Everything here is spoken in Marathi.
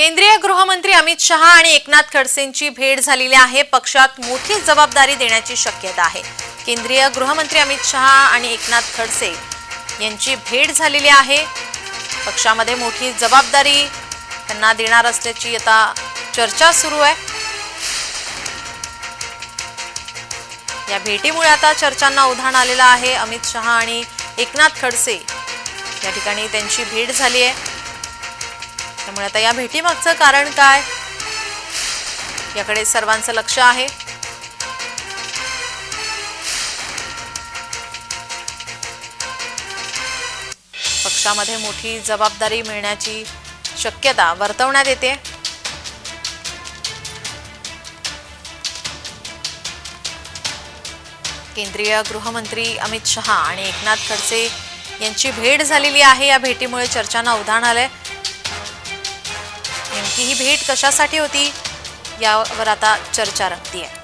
केंद्रीय गृहमंत्री अमित शहा आणि एकनाथ खडसेंची भेट झालेली आहे. पक्षात मोठी जबाबदारी देण्याची शक्यता आहे. केंद्रीय गृहमंत्री अमित शहा आणि एकनाथ खडसे यांची भेट झालेली आहे. पक्षामध्ये मोठी जबाबदारी त्यांना देणार असल्याची आता चर्चा सुरू आहे. या भेटीमुळे आता चर्चांना उधाण आलेलं आहे. अमित शहा आणि एकनाथ खडसे या ठिकाणी त्यांची भेट झाली आहे. त्यामुळे आता या भेटीमागचं कारण काय? याकडे सर्वांचं लक्ष आहे. पक्षामध्ये मोठी जबाबदारी मिळण्याची शक्यता वर्तवण्यात येते. केंद्रीय गृहमंत्री अमित शहा आणि एकनाथ खडसे यांची भेट झालेली आहे या भेटीमुळे चर्चांना उधाण आलंय. की ही भेट कशासाठी होती यावर आता चर्चा रंगतीये.